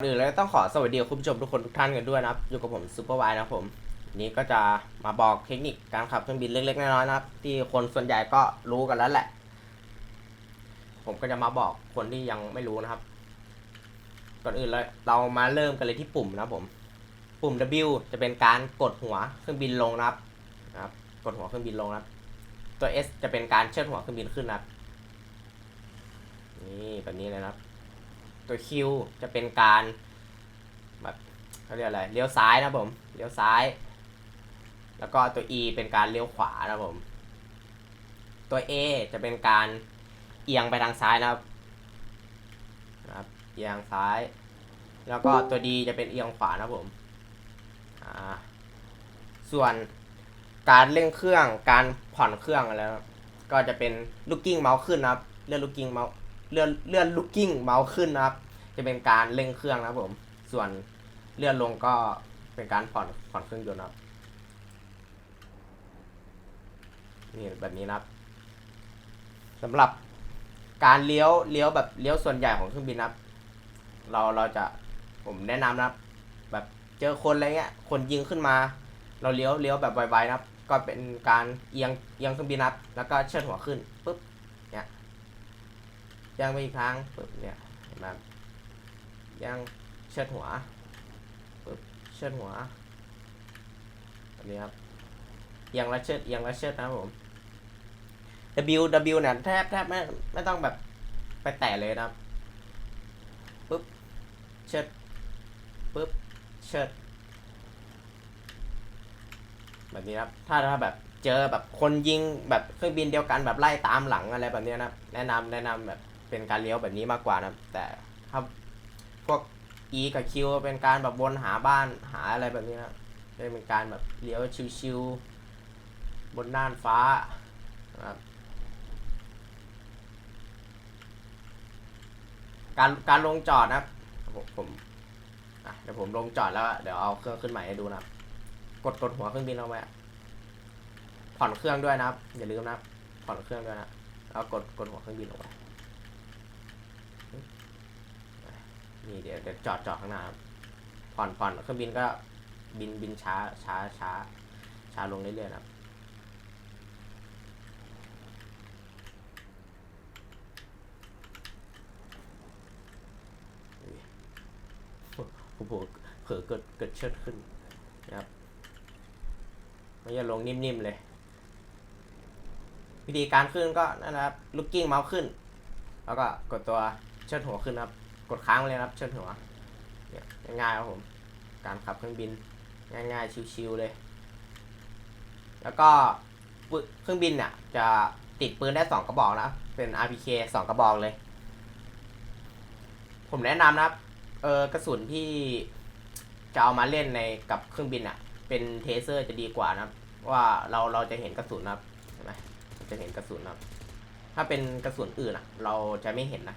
ก่อนอื่นเลยต้องขอสวัสดีคุณผู้ชมทุกคนทุกท่านกันด้วยนะครับอยู่กับผมซูเปอร์ไวนะครับผมนี้ก็จะมาบอกเทคนิคการขับเครื่องบินเล็กๆน้อยๆนะครับ ที่คนส่วนใหญ่ก็รู้กันแล้วแหละ ผมก็จะมาบอกคนที่ยังไม่รู้นะครับ ก่อนอื่นเลยเรามาเริ่มกันเลยที่ปุ่มนะผม ปุ่ม W จะเป็นการกดหัวเครื่องบินลงนะครับนะครับ กดหัวเครื่องบินลงนะครับ ตัว S จะเป็นการเชิดหัวเครื่องบินขึ้นนะครับนี่แบบนี้เลยนะครับ ตัว Q จะเป็นการแบบเขาเรียกอะไรเลี้ยวซ้ายนะผมเลี้ยวซ้าย แล้วก็ตัว E เป็นการเลี้ยวขวานะผมตัว A จะเป็นการเอียงไปทางซ้ายนะครับนะครับเอียงซ้าย แล้วก็ตัว D จะเป็นเอียงขวานะผมอ่าส่วนการเร่งเครื่องการผ่อนเครื่องอะไรก็จะเป็นลูกกิ้งเมาส์ขึ้นนะครับเลื่อนลูกกิ้งเมาส์ เลื่อนเลื่อนลูกกิ้งเมาส์ขึ้นนะครับ จะเป็นการเร่งเครื่องนะครับผม ส่วนเลื่อนลงก็เป็นการผ่อนผ่อนเครื่องยนต์นะครับนี่แบบนี้นะครับสำหรับการเลี้ยวเลี้ยวแบบเลี้ยวส่วนใหญ่ของเครื่องบินนะครับ เราเราจะผมแนะนำนะครับ แบบเจอคนอะไรเงี้ย คนยิงขึ้นมา เราเลี้ยวเลี้ยวแบบไวๆนะครับ ก็เป็นการเอียงเอียงเครื่องบินนะครับ แล้วก็เชิดหัวขึ้นปุ๊บ ยังไปอีกครั้งปุ๊บเนี่ยเห็นไหมครับยังเชิดหัวปุ๊บเชิดหัวแบบนี้ครับเอียงละเชิดเอียงละเชิดนะผม W W เนี่ยแทบแทบไม่ไม่ต้องแบบไปแตะเลยนะครับปุ๊บเชิดปุ๊บเชิดแบบนี้ครับ ถ้าถ้าแบบเจอแบบคนยิงแบบเครื่องบินเดียวกันแบบไล่ตามหลังอะไรแบบนี้นะครับแนะนำแนะนำแบบ เป็นการเลี้ยวแบบนี้มากกว่านะแต่ถ้าพวก E กับ Q เป็นการแบบวนหาบ้านหาอะไรแบบนี้นะเป็นการแบบเลี้ยวชิวๆบนน่านฟ้านะครับการการลงจอดนะครับผมผมเดี๋ยวผมลงจอดแล้ว เดี๋ยวเอาเครื่องขึ้นใหม่ให้ดูนะครับ กดกดหัวเครื่องบินเอาไว้ผ่อนเครื่องด้วยนะครับ อย่าลืมนะครับผ่อนเครื่องด้วยนะแล้วกดกดหัวเครื่องบินลงไป นี่เดี๋ยวเดี๋ยวจอดจอดข้างหน้าครับผ่อนผ่อนเครื่องบินก็บินบินช้าช้าช้าช้าลงเรื่อยๆนะครับผมเผลอเผลอเกิดเกิดเชิดขึ้นนะครับไม่จะลงนิ่มๆเลย วิธีการขึ้นก็นั่นนะครับ ลูกกิ้งเมาส์ขึ้น แล้วก็กดตัวเชิดหัวขึ้นครับ กดค้างเลยนะครับเชิดหัวเนี่ยง่ายๆครับผม การขับเครื่องบิน ง่ายๆชิวๆเลย แล้วก็เครื่องบินเนี่ยจะติดปืนได้สองกระบอกนะเป็น RPK สองกระบอกเลย ผมแนะนำนะครับเออกระสุนที่จะเอามาเล่นในกับเครื่องบินอะ เป็นเทเซอร์จะดีกว่านะว่าเราเราจะเห็นกระสุนนะครับเห็นไหมจะเห็นกระสุนนะถ้าเป็นกระสุนอื่นอะ เราจะไม่เห็นนะ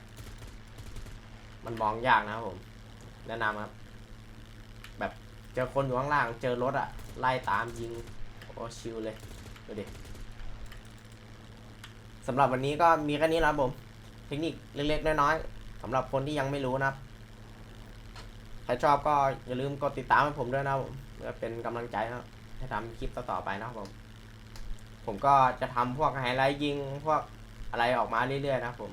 มันมองยากนะครับผม แนะนำครับ แบบเจอคนอยู่ข้างล่าง เจอรถอะไล่ตามยิง โอ้ชิลเลย ดูดิสำหรับวันนี้ก็มีแค่นี้นะครับผม เทคนิคเล็กๆ น้อยๆสำหรับคนที่ยังไม่รู้นะครับ ใครชอบก็อย่าลืมกดติดตามให้ผมด้วยนะผมเพื่อเป็นกำลังใจนะครับให้ทำคลิปต่อๆไปนะครับผม ผมก็จะทำพวกไฮไลท์ยิงพวกอะไรออกมาเรื่อยๆ นะครับผม